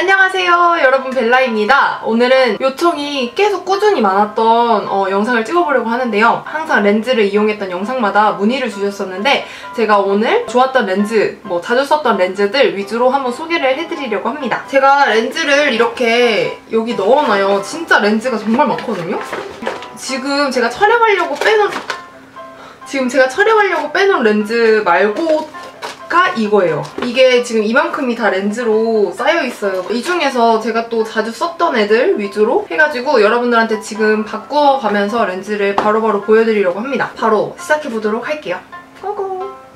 안녕하세요 여러분. 벨라입니다. 오늘은 요청이 계속 꾸준히 많았던 어, 영상을 찍어보려고 하는데요. 항상 렌즈를 이용했던 영상마다 문의를 주셨었는데 제가 오늘 좋았던 렌즈 뭐 자주 썼던 렌즈들 위주로 한번 소개를 해드리려고 합니다. 제가 렌즈를 이렇게 여기 넣어놔요. 진짜 렌즈가 정말 많거든요. 지금 제가 촬영하려고 빼놓은 지금 제가 촬영하려고 빼놓은 렌즈 말고 가 이거예요. 이게 지금 이만큼이 다 렌즈로 쌓여있어요. 이 중에서 제가 또 자주 썼던 애들 위주로 해가지고 여러분들한테 지금 바꿔가면서 렌즈를 바로바로 보여드리려고 합니다. 바로 시작해보도록 할게요.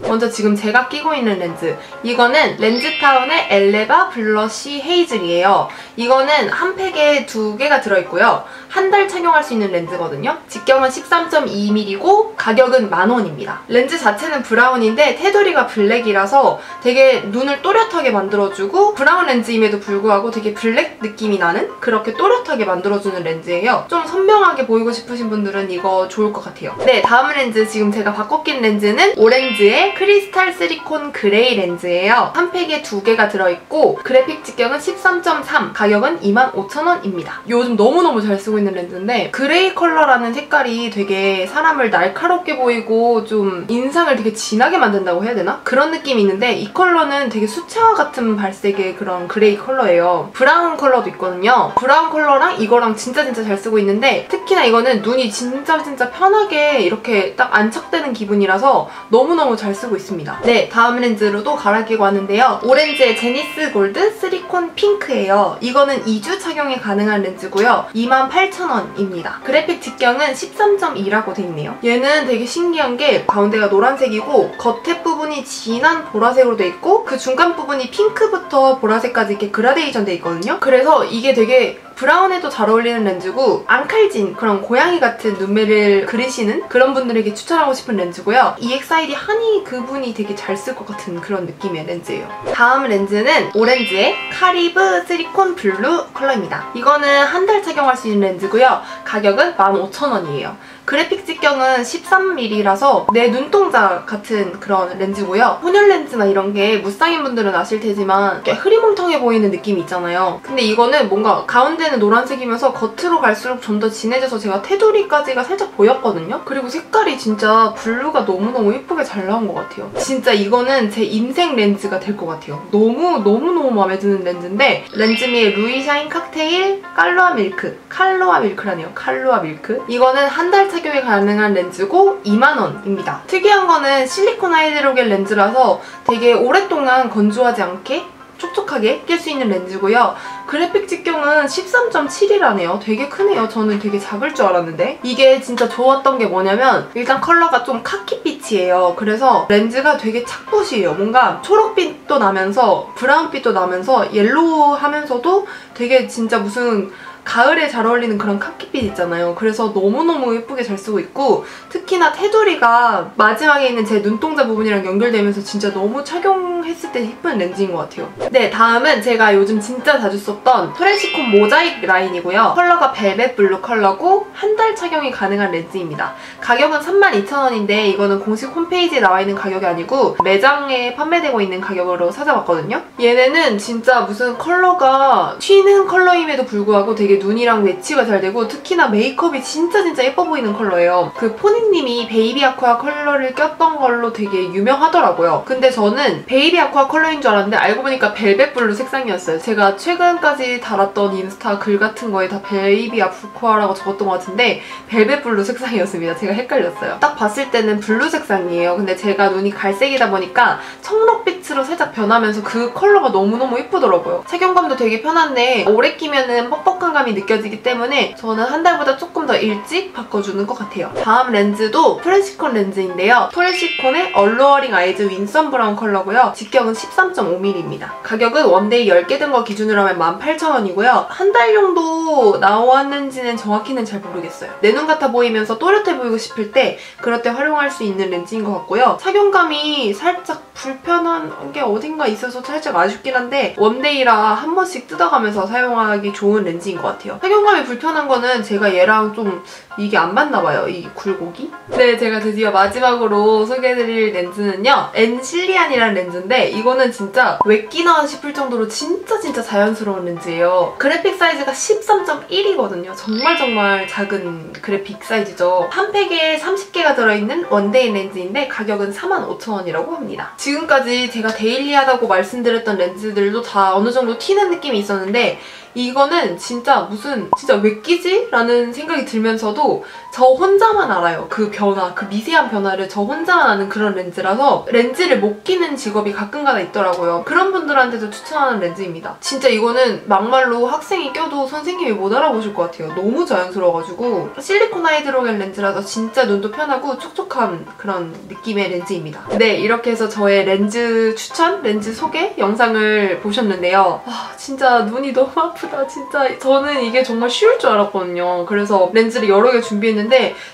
먼저 지금 제가 끼고 있는 렌즈 이거는 렌즈타운의 엘레바 블러쉬 헤이즐이에요. 이거는 한 팩에 두 개가 들어있고요. 한 달 착용할 수 있는 렌즈거든요. 직경은 13.2mm고 가격은 만원입니다. 렌즈 자체는 브라운인데 테두리가 블랙이라서 되게 눈을 또렷하게 만들어주고 브라운 렌즈임에도 불구하고 되게 블랙 느낌이 나는 그렇게 또렷하게 만들어주는 렌즈예요. 좀 선명하게 보이고 싶으신 분들은 이거 좋을 것 같아요. 네, 다음 렌즈 지금 제가 바꿔 낀 렌즈는 오렌지의 크리스탈 시리콘 그레이 렌즈예요. 한 팩에 두 개가 들어있고 그래픽 직경은 13.3, 가격은 25,000원입니다. 요즘 너무너무 잘 쓰고 있는 렌즈인데 그레이 컬러라는 색깔이 되게 사람을 날카롭게 보이고 좀 인상을 되게 진하게 만든다고 해야 되나? 그런 느낌이 있는데 이 컬러는 되게 수채화 같은 발색의 그런 그레이 컬러예요. 브라운 컬러도 있거든요. 브라운 컬러랑 이거랑 진짜 진짜 잘 쓰고 있는데 특히나 이거는 눈이 진짜 진짜 편하게 이렇게 딱 안착되는 기분이라서 너무너무 잘 쓰고 있습니다. 네, 다음 렌즈로도 갈아 끼고 왔는데요. 오렌지의 제니스 골드 쓰리콘 핑크예요. 이거는 2주 착용이 가능한 렌즈고요. 28,000원입니다. 그래픽 직경은 13.2라고 돼 있네요. 얘는 되게 신기한 게 가운데가 노란색이고 겉에 부분이 진한 보라색으로 돼 있고 그 중간 부분이 핑크부터 보라색까지 이렇게 그라데이션 돼 있거든요. 그래서 이게 되게 브라운에도 잘 어울리는 렌즈고 앙칼진 그런 고양이 같은 눈매를 그리시는 그런 분들에게 추천하고 싶은 렌즈고요. EXID 하니 그분이 되게 잘 쓸 것 같은 그런 느낌의 렌즈예요. 다음 렌즈는 오렌지의 카리브 시리콘 블루 컬러입니다. 이거는 한 달 착용할 수 있는 렌즈고요. 가격은 15,000원이에요. 그래픽 직경은 13mm라서 내 눈동자 같은 그런 렌즈고요. 혼혈 렌즈나 이런 게 무쌍인 분들은 아실 테지만 흐리멍텅해 보이는 느낌이 있잖아요. 근데 이거는 뭔가 가운데는 노란색이면서 겉으로 갈수록 좀 더 진해져서 제가 테두리까지가 살짝 보였거든요. 그리고 색깔이 진짜 블루가 너무너무 예쁘게 잘 나온 것 같아요. 진짜 이거는 제 인생 렌즈가 될 것 같아요. 너무 너무너무 마음에 드는 렌즈인데 렌즈미의 루이샤인 칵테일 칼로아 밀크 칼로아 밀크라네요. 칼로아 밀크 이거는 한 달 착용이 가능한 렌즈고 2만원입니다. 특이한 거는 실리콘 하이드로겔 렌즈라서 되게 오랫동안 건조하지 않게 촉촉하게 낄 수 있는 렌즈고요. 그래픽 직경은 13.7이라네요. 되게 크네요. 저는 되게 작을 줄 알았는데. 이게 진짜 좋았던 게 뭐냐면 일단 컬러가 좀 카키빛이에요. 그래서 렌즈가 되게 착붙이에요. 뭔가 초록빛도 나면서 브라운빛도 나면서 옐로우 하면서도 되게 진짜 무슨 가을에 잘 어울리는 그런 카키빛 있잖아요. 그래서 너무너무 예쁘게 잘 쓰고 있고 특히나 테두리가 마지막에 있는 제 눈동자 부분이랑 연결되면서 진짜 너무 착용했을 때 예쁜 렌즈인 것 같아요. 네, 다음은 제가 요즘 진짜 자주 썼던 토렌시콘 모자이크 라인이고요. 컬러가 벨벳 블루 컬러고 한 달 착용이 가능한 렌즈입니다. 가격은 32,000원인데 이거는 공식 홈페이지에 나와 있는 가격이 아니고 매장에 판매되고 있는 가격으로 찾아봤거든요. 얘네는 진짜 무슨 컬러가 튀는 컬러임에도 불구하고 되게 눈이랑 매치가 잘 되고 특히나 메이크업이 진짜 진짜 예뻐 보이는 컬러예요. 그 포니님이 베이비 아쿠아 컬러를 꼈던 걸로 되게 유명하더라고요. 근데 저는 베이비 아쿠아 컬러인 줄 알았는데 알고 보니까 벨벳 블루 색상이었어요. 제가 최근까지 달았던 인스타 글 같은 거에 다 베이비 아쿠아라고 적었던 것 같은데 벨벳 블루 색상이었습니다. 제가 헷갈렸어요. 딱 봤을 때는 블루 색상이에요. 근데 제가 눈이 갈색이다 보니까 청록빛으로 살짝 변하면서 그 컬러가 너무너무 예쁘더라고요. 착용감도 되게 편한데 오래 끼면은 뻑뻑한 감이 느껴지기 때문에 저는 한 달보다 조금 더 일찍 바꿔주는 것 같아요. 다음 렌즈도 프레시콘 렌즈인데요. 프레시콘의 얼루어링 아이즈 윈선 브라운 컬러고요. 직경은 13.5mm입니다. 가격은 원데이 10개 든 거 기준으로 하면 18,000원이고요. 한달 정도 나왔는지는 정확히는 잘 모르겠어요. 내 눈 같아 보이면서 또렷해 보이고 싶을 때 그럴 때 활용할 수 있는 렌즈인 것 같고요. 착용감이 살짝 불편한 게 어딘가 있어서 살짝 아쉽긴 한데 원데이라 한 번씩 뜯어가면서 사용하기 좋은 렌즈인 것 같아요. 같아요. 착용감이 불편한 거는 제가 얘랑 좀 이게 안 맞나 봐요. 이 굴곡이. 네, 제가 드디어 마지막으로 소개해드릴 렌즈는요. 엔실리안이라는 렌즈인데 이거는 진짜 왜 끼나 싶을 정도로 진짜 진짜 자연스러운 렌즈예요. 그래픽 사이즈가 13.1이거든요. 정말 정말 작은 그래픽 사이즈죠. 한 팩에 30개가 들어있는 원데이 렌즈인데 가격은 45,000원이라고 합니다. 지금까지 제가 데일리하다고 말씀드렸던 렌즈들도 다 어느 정도 튀는 느낌이 있었는데 이거는 진짜 무슨 진짜 왜 끼지? 라는 생각이 들면서도 저 혼자만 알아요. 그 변화, 그 미세한 변화를 저 혼자만 아는 그런 렌즈라서 렌즈를 못 끼는 직업이 가끔가다 있더라고요. 그런 분들한테도 추천하는 렌즈입니다. 진짜 이거는 막말로 학생이 껴도 선생님이 못 알아보실 것 같아요. 너무 자연스러워가지고 실리콘 하이드로겔 렌즈라서 진짜 눈도 편하고 촉촉한 그런 느낌의 렌즈입니다. 네, 이렇게 해서 저의 렌즈 추천, 렌즈 소개 영상을 보셨는데요. 아, 진짜 눈이 너무 아프다, 진짜. 저는 이게 정말 쉬울 줄 알았거든요. 그래서 렌즈를 여러 개 준비했는데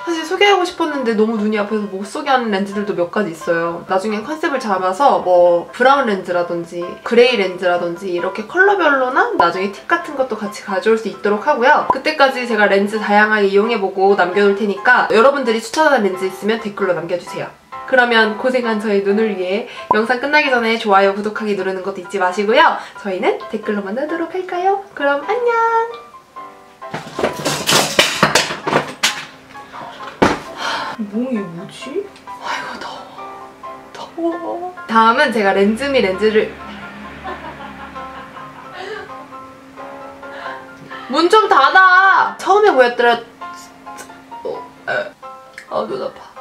사실 소개하고 싶었는데 너무 눈이 아파서 못 소개하는 렌즈들도 몇 가지 있어요. 나중에 컨셉을 잡아서 뭐 브라운 렌즈라든지 그레이 렌즈라든지 이렇게 컬러별로나 나중에 팁 같은 것도 같이 가져올 수 있도록 하고요. 그때까지 제가 렌즈 다양하게 이용해보고 남겨둘 테니까 여러분들이 추천하는 렌즈 있으면 댓글로 남겨주세요. 그러면 고생한 저희 눈을 위해 영상 끝나기 전에 좋아요, 구독하기 누르는 것도 잊지 마시고요. 저희는 댓글로 만나도록 할까요? 그럼 안녕! 뭐 이게 뭐지? 아이고 더워. 더워. 다음은 제가 렌즈미 렌즈를 문 좀 닫아! 처음에 보였더라... 어, 에. 아, 눈 아파.